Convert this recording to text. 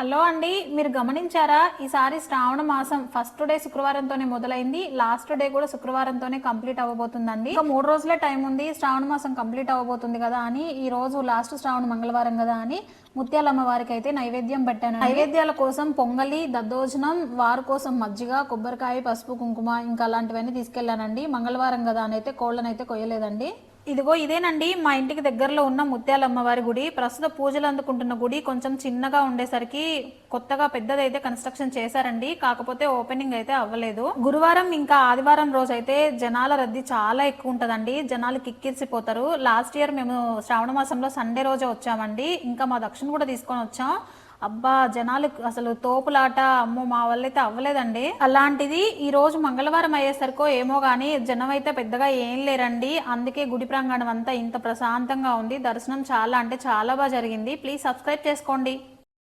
Hello అండి మీరు గమనించారా? ఈసారి శ్రావణ మాసం ఫస్ట్ డే శుక్రవారంతోనే మొదలైంది. లాస్ట్ డే కూడా శుక్రవారంతోనే కంప్లీట్ అవ్వబోతుందండి. ఇంకా మూడు రోజులే టైం ఉంది శ్రావణ మాసం కంప్లీట్ అవ్వబోతుంది కదా అని ఈ రోజు లాస్ట్ శ్రావణ మంగళవారం కదా అని ముత్యాలమ్మ వారికి అయితే నైవేద్యం పెట్టాను నైవేద్యాల కోసం పొంగలి దద్దోజనం వారి కోసం మజ్జిగ కొబ్బరికాయ పసుపు కుంకుమ ఇంకా అలాంటివన్నీ తీసుకెళ్ళానండి. మంగళవారం కదా అని అయితే కోళ్ళనైతే కొయ్యలేదండి. ఇదిగో ఇదేనండి మా ఇంటికి దగ్గరలో ఉన్న ముత్యాల అమ్మవారి గుడి. ప్రస్తుత పూజలు అందుకుంటున్న గుడి కొంచెం చిన్నగా ఉండేసరికి కొత్తగా పెద్దదైతే కన్స్ట్రక్షన్ చేశారండి. కాకపోతే ఓపెనింగ్ అయితే అవ్వలేదు. గురువారం ఇంకా ఆదివారం రోజు అయితే జనాల రద్దీ చాలా ఎక్కువ ఉంటదండి. జనాలు కిక్కిరిసిపోతారు. లాస్ట్ ఇయర్ మేము శ్రావణ మాసంలో సండే రోజే వచ్చామండి. ఇంకా మా దక్షిణ కూడా తీసుకొని వచ్చాం. అబ్బా జనాలు అసలు తోపులాట అమ్మో మా వాళ్ళైతే అవ్వలేదండి. అలాంటిది ఈ రోజు మంగళవారం అయ్యేసరికో ఏమో కానీ జనం అయితే పెద్దగా ఏం లేరండి. అందుకే గుడి ప్రాంగణం అంతా ఇంత ప్రశాంతంగా ఉంది. దర్శనం చాలా అంటే చాలా బాగా జరిగింది. ప్లీజ్ సబ్స్క్రైబ్ చేసుకోండి.